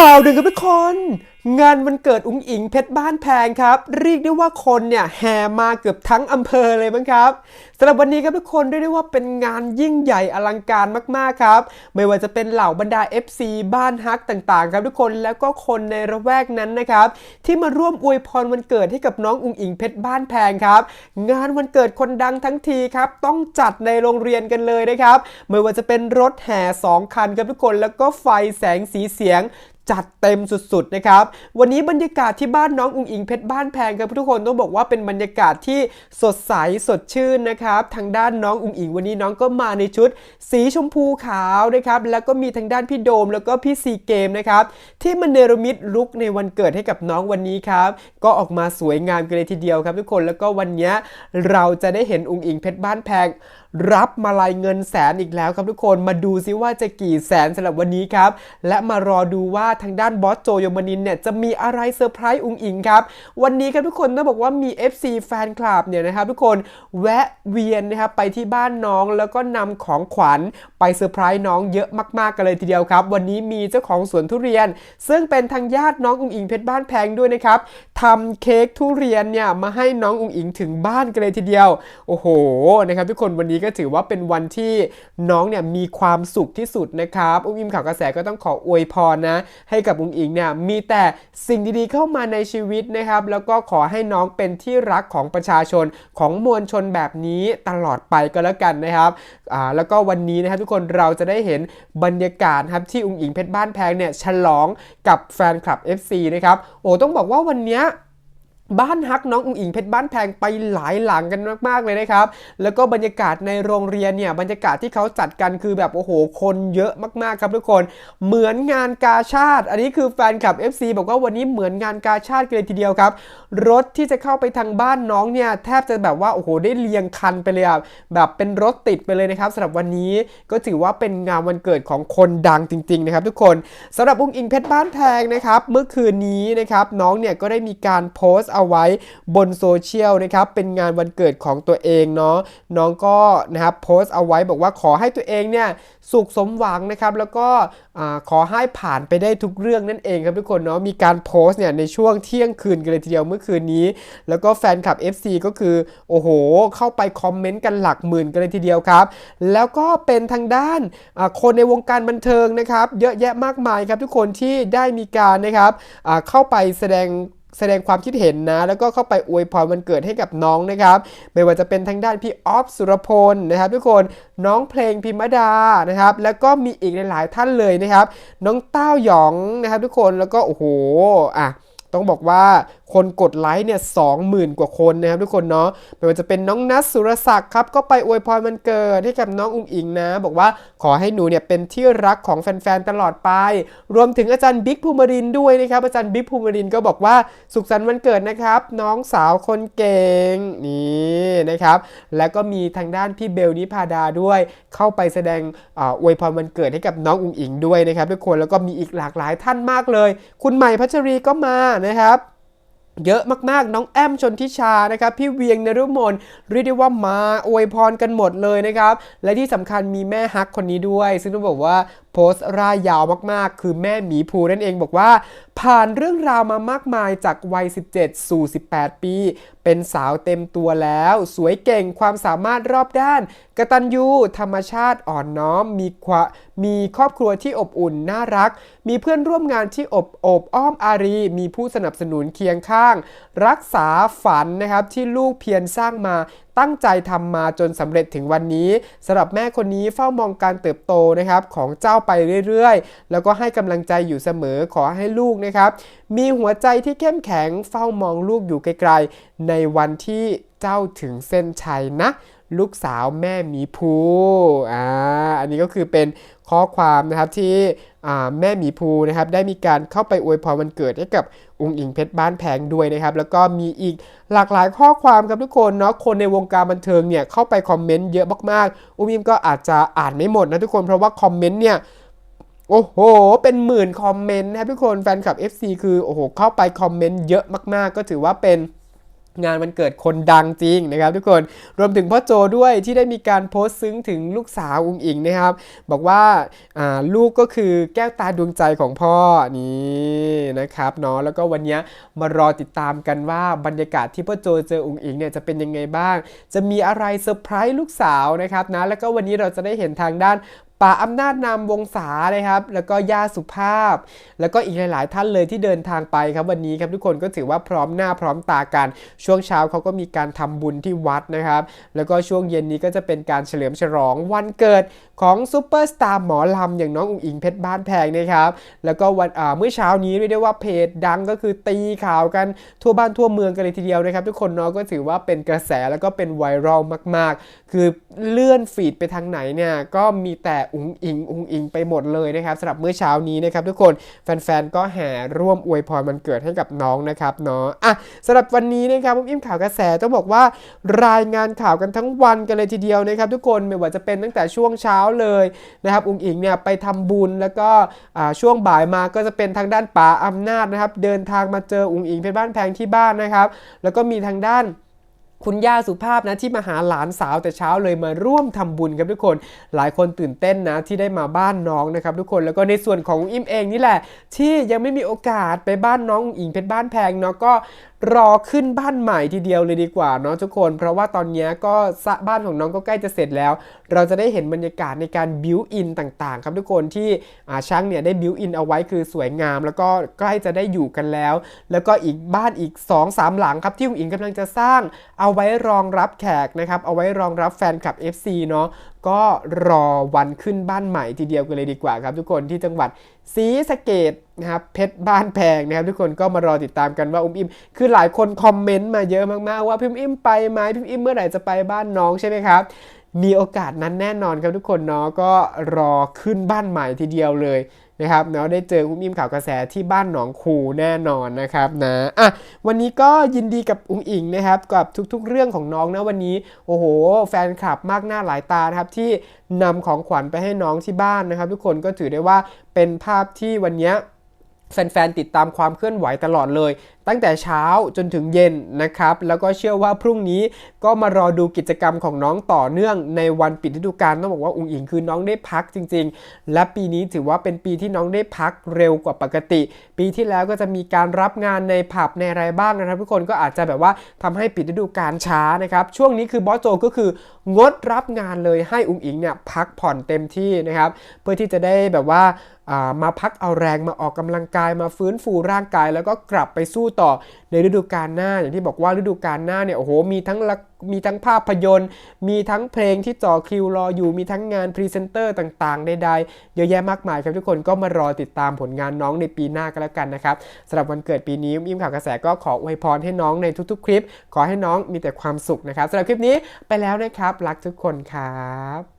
ข่าวหนึ่งครับทุกคนงานวันเกิดอุ้งอิงเพชรบ้านแพงครับ เรียกได้ว่าคนเนี่ยแห่มาเกือบทั้งอำเภอเลยมั้งครับสำหรับวันนี้ครับทุกคนเรียกได้ว่าเป็นงานยิ่งใหญ่อลังการมากๆครับ ไม่ว่าจะเป็นเหล่าบรรดา FC บ้านฮักต่างๆ ครับทุกคนแล้วก็คนในระแวกนั้นนะครับ ที่มาร่วมอวยพรวันเกิดให้กับน้องอุ้งอิงเพชรบ้านแพงครับ งานวันเกิดคนดังทั้งทีครับต้องจัดในโรงเรียนกันเลยนะครับไม่ว่าจะเป็นรถแห่สองคันครับทุกคนแล้วก็ไฟแสงสีเสียงจัดเต็มสุดๆนะครับวันนี้บรรยากาศที่บ้านน้องอุงอิงเพชรบ้านแพงครับทุกคนต้องบอกว่าเป็นบรรยากาศที่สดใสสดชื่นนะครับทางด้านน้องอุงอิงวันนี้น้องก็มาในชุด สีชมพูขาวนะครับแล้วก็มีทางด้านพี่โดมแล้วก็พี่ซีเกมนะครับที่มันเนรมิตลุกในวันเกิดให้กับน้องวันนี้ครับก็ออกมาสวยงามกันเลยทีเดียวครับทุกคนแล้วก็วันนี้เราจะได้เห็นอุงอิงเพชรบ้านแพง รับมาลายเงินแสนอีกแล้วครับทุกคนมาดูซิว่าจะกี่แสนสำหรับวันนี้ครับ และมารอดูว่าทางด้านบอสโจโยมานินเนี่ยจะมีอะไรเซอร์ไพรส์อุงอิงครับ วันนี้ครับทุกคนต้องบอกว่ามี FC แฟนคลับเนี่ยนะครับทุกคนแวะเวียนนะครับไปที่บ้านน้องแล้วก็นำของขวัญไปเซอร์ไพรส์น้องเยอะมากๆกันเลยทีเดียวครับ วันนี้มีเจ้าของสวนทุเรียน ซึ่งเป็นทางญาติน้องอุงอิงเพชรบ้านแพงด้วยนะครับ ทำเค้กทุเรียนเนี่ยมาให้น้องอุงอิงถึงบ้านกันเลยทีเดียว โอ้โหนะครับทุกคนวันนี้ก็ถือว่าเป็นวันที่น้องเนี่ยมีความสุขที่สุดนะครับอุ้งอิงข่าวกระแสก็ต้องขออวยพรนะ ให้กับอุ้งอิงเนี่ยมีแต่สิ่งดีๆเข้ามาในชีวิตนะครับแล้วก็ขอให้น้องเป็นที่รักของประชาชนของมวลชนแบบนี้ตลอดไปก็แล้วกันนะครับอ่าแล้วก็วันนี้นะครับทุกคนเราจะได้เห็นบรรยากาศครับที่อุ้งอิงเพชรบ้านแพงเนี่ยฉลองกับแฟนคลับ FC นะครับโอ้ต้องบอกว่าวันเนี้ย บ้านฮักน้องอุ๋งอิงเพชรบ้านแพงไปหลายหลังกันมากๆเลยนะครับ แล้วก็บรรยากาศในโรงเรียนเนี่ยบรรยากาศที่เขาจัดกันคือแบบโอ้โห คนเยอะมากๆครับทุกคน เหมือนงานกาชาติ อันนี้คือแฟนคลับ FC บอกว่าวันนี้เหมือนงานกาชาติกันเลยทีเดียวครับ รถที่จะเข้าไปทางบ้านน้องเนี่ยแทบจะแบบว่าโอ้โหได้เรียงคันไปเลยแบบเป็นรถติดไปเลยนะครับสำหรับวันนี้ก็ถือว่าเป็นงานวันเกิดของคนดังจริง ๆ นะครับ ทุกคนสำหรับอุ้งอิงเพชรบ้านแพงนะครับเมื่อคืนนี้นะครับน้องเนี่ยก็ได้มีการโพสต์เอาไว้บนโซเชียลนะครับเป็นงานวันเกิดของตัวเองเนาะน้องก็นะครับโพสต์เอาไว้บอกว่าขอให้ตัวเองเนี่ยสุขสมหวังนะครับแล้วก็ขอให้ผ่านไปได้ทุกเรื่องนั่นเองครับทุกคนเนาะมีการโพสต์เนี่ยในช่วงเที่ยงคืนกันเลยทีเดียวเมื่อคืนนี้ แล้วก็แฟนคลับ FC ก็คือโอ้โห เข้าไปคอมเมนต์กันหลักหมื่นกันเลยทีเดียวครับ แล้วก็เป็นทางด้านคนในวงการบันเทิงนะครับ เยอะแยะมากมายครับทุกคนที่ได้มีการนะครับเข้าไปแสดง แสดงความคิดเห็นนะ แล้วก็เข้าไปอวยพรวันเกิดให้กับน้องนะครับ ไม่ว่าจะเป็นทางด้านพี่ออฟสุรพลนะครับ ทุกคนน้องเพลงพิมดานะครับ แล้วก็มีอีกหลาย ๆ ท่านเลยนะครับ น้องเต้าหยองนะครับ ทุกคนแล้วก็โอ้โหอะต้องบอกว่า คนกดไลค์เนี่ยสองหมื่นกว่าคนนะครับทุกคนเนาะไม่ว่าจะเป็นน้องนัทสุรศักดิ์ครับก็ไปอวยพรวันเกิดให้กับน้องอุ้งอิงนะ บอกว่าขอให้หนูเนี่ยเป็นที่รักของแฟนๆตลอดไป รวมถึงอาจารย์บิ๊กภูมิรินด้วยนะครับอาจารย์บิ๊กภูมิรินก็บอกว่าสุขสันต์วันเกิดนะครับ น้องสาวคนเก่งนี่นะครับ แล้วก็มีทางด้านพี่เบลนิพาดาด้วย เข้าไปแสดงออวยพรวันเกิดให้กับน้องอุ้งอิงด้วยนะครับทุกคนแล้วก็มีอีกหลากหลายท่านมากเลย คุณใหม่พัชรีก็มานะครับ เยอะมากๆ น้องแอมชนทิชานะครับพี่เวียงนรุมนเรียกได้ว่ามาอวยพรกันหมดเลยนะครับ และที่สำคัญมีแม่ฮักคนนี้ด้วย ซึ่งต้องบอกว่าโพสต์ร่ายยาวมากๆ คือแม่หมีภูนั่นเองบอกว่า ผ่านเรื่องราวมามากมายจากวัย 17 สู่ 18 ปี เป็นสาวเต็มตัวแล้ว สวยเก่งความสามารถรอบด้าน กระตัญญูธรรมชาติอ่อนน้อม มีควมีครอบครัวที่อบอุ่นน่ารัก มีเพื่อนร่วมงานที่อบอบอ้อมอารี มีผู้สนับสนุนเคียงข้าง รักษาฝันนะครับที่ลูกเพียรสร้างมาตั้งใจทำมาจนสำเร็จถึงวันนี้สำหรับแม่คนนี้เฝ้ามองการเติบโตนะครับของเจ้าไปเรื่อยๆ แล้วก็ให้กำลังใจอยู่เสมอขอให้ลูกนะครับมีหัวใจที่เข้มแข็งเฝ้ามองลูกอยู่ไกลๆ ในวันที่เจ้าถึงเส้นชัยนะ ลูกสาวแม่มีภูอ่าอันนี้ก็คือเป็น ข้อความนะครับที่แม่หมีภูนะครับได้มีการเข้าไปอวยพรวันเกิดให้กับอุงอิงเพชรบ้านแพงด้วยนะครับ แล้วก็มีอีกหลากหลายข้อความครับทุกคนเนาะคนในวงการบันเทิงเนี่ยเข้าไปคอมเมนต์เยอะมากๆอุ้มอิมก็อาจจะอ่านไม่หมดนะทุกคนเพราะว่าคอมเมนต์เนี่ยโอ้โห เป็นหมื่นคอมเมนต์นะทุกคนแฟนคลับ FC คือโอ้โหเข้าไปคอมเมนต์เยอะมากๆ ก็ถือว่าเป็น งานวันเกิดคนดังจริงนะครับทุกคนรวมถึงพ่อโจด้วยที่ได้มีการโพสต์ซึ้งถึงลูกสาวอุงอิงนะครับ บอกว่าาลูกก็คือแก้วตาดวงใจของพ่อนี่นะครับเนาะแล้วก็วันนี้มารอติดตามกันว่าบรรยากาศที่พ่อโจเจออุงอิงเนี่ยจะเป็นยังไงบ้าง จะมีอะไรเซอร์ไพรส์ลูกสาวนะครับนะแล้วก็วันนี้เราจะได้เห็นทางด้าน ป่าอำนาจนามวงศานะครับ แล้วก็ย่าสุภาพ แล้วก็อีกหลาย ๆ ท่านเลยที่เดินทางไปครับวันนี้ครับทุกคนก็ถือว่าพร้อมหน้าพร้อมตากัน ช่วงเช้าเขาก็มีการทำบุญที่วัดนะครับ แล้วก็ช่วงเย็นนี้ก็จะเป็นการเฉลิมฉลองวันเกิดของซูเปอร์สตาร์หมอลำอย่างน้องอุ๋งอิงเพชรบ้านแพงนะครับ แล้วก็วันอ่าเมื่อเช้านี้เรียกได้ว่าเพจดังก็คือตีข่าวกันทั่วบ้านทั่วเมืองกันเลยทีเดียวนะครับ ทุกคนเนาะก็ถือว่าเป็นกระแสแล้วก็เป็นไวรัลมาก ๆ คือเลื่อนฟีดไปทางไหนเนี่ยก็มีแต่อุงอิงอุงอิงไปหมดเลยนะครับสำหรับเมื่อเช้านี้นะครับทุกคนแฟนๆก็แห่ร่วมอวยพรมันเกิดให้กับน้องนะครับเนาะอะสำหรับวันนี้นะครับผมอิ่มข่าวกระแสต้องบอกว่ารายงานข่าวกันทั้งวันกันเลยทีเดียวนะครับทุกคนไม่ว่าจะเป็นตั้งแต่ช่วงเช้าเลยนะครับอุงอิงเนี่ยไปทำบุญแล้วก็ช่วงบ่ายมาก็จะเป็นทางด้านป๋าอำนาจนะครับเดินทางมาเจออุงอิงเพชรบ้านแพงที่บ้านนะครับ แล้วก็มีทางด้าน คุณย่าสุภาพนะที่มาหาหลานสาวแต่เช้าเลยมาร่วมทำบุญครับทุกคน หลายคนตื่นเต้นนะที่ได้มาบ้านน้องนะครับทุกคนแล้วก็ในส่วนของอิมเองนี่แหละ ที่ยังไม่มีโอกาสไปบ้านน้องอิงเพชรบ้านแพงเนาะก็ รอขึ้นบ้านใหม่ทีเดียวเลยดีกว่าเนาะทุกคน เพราะว่าตอนนี้ก็สะบ้านของน้องก็ใกล้จะเสร็จแล้ว เราจะได้เห็นบรรยากาศในการบิวอินต่างๆ ครับทุกคนที่ช่างเนี่ยได้บิวอินเอาไว้คือสวยงาม แล้วก็ใกล้จะได้อยู่กันแล้ว แล้วก็อีกบ้านอีก 2-3 หลังครับที่อุ๋งอิงกำลังจะสร้างเอาไว้รองรับแขกนะครับเอาไว้รองรับแฟนคลับ FC เนาะก็รอวันขึ้นบ้านใหม่ทีเดียวกันเลยดีกว่าครับ ทุกคนที่จังหวัดศรีสะเกด นะครับเพชรบ้านแพงนะครับทุกคนก็มารอติดตามกันว่าอุ้มอิมคือหลายคนคอมเมนต์มาเยอะมากๆว่าพี่อุ้มอิมไปไหมพี่อุ้มอิมเมื่อไหร่จะไปบ้านน้องใช่ไหมครับมีโอกาสนั้นแน่นอนครับทุกคนเนาะก็รอขึ้นบ้านใหม่ทีเดียวเลยนะครับเนาะได้เจออุ้มอิมข่าวกระแสที่บ้านหนองคูแน่นอนนะครับนะอะวันนี้ก็ยินดีกับอุ้งอิงนะครับกับทุกๆ เรื่องของน้องนะวันนี้โอ้โห แฟนคลับมากหน้าหลายตานะครับที่นำของขวัญไปให้น้องที่บ้านนะครับ ทุกคนก็ถือได้ว่าเป็นภาพที่วันเนี้ย แฟนๆติดตามความเคลื่อนไหวตลอดเลยตั้งแต่เช้าจนถึงเย็นนะครับ แล้วก็เชื่อว่าพรุ่งนี้ก็มารอดูกิจกรรมของน้องต่อเนื่องในวันปิดฤดูกาลต้องบอกว่าอุ๋งอิงคือน้องได้พักจริง ๆ และปีนี้ถือว่าเป็นปีที่น้องได้พักเร็วกว่าปกติ ปีที่แล้วก็จะมีการรับงานในผับในอะไรบ้างนะครับทุกคนก็อาจจะแบบว่าทำให้ปิดฤดูกาลช้านะครับ ช่วงนี้คือบอสโจก็คืองดรับงานเลยให้อุ๋งอิงเนี่ยพักผ่อนเต็มที่นะครับเพื่อที่จะได้แบบว่าอ่ามาพักเอาแรงมาออกกำลังกายมาฟื้นฟูร่างกาย แล้วก็กลับไปสู้ต่อในฤดูกาลหน้า อย่างที่บอกว่าฤดูกาลหน้าเนี่ยโอ้โหมีทั้งมีทั้งภาพยนตร์ มีทั้งเพลงที่จ่อคิวรออยู่มีทั้งงานพรีเซนเตอร์ต่างๆใดๆเยอะแยะมากมายครับทุกคนก็มารอติดตามผลงานน้องในปีหน้ากันแล้วกันนะครับสำหรับวันเกิดปีนี้ยิ้มข่าวกระแสก็ขออวยพรให้น้องในทุกๆ คลิป ขอให้น้องมีแต่ความสุขนะครับสำหรับคลิปนี้ไปแล้วนะครับรักทุกคนครับ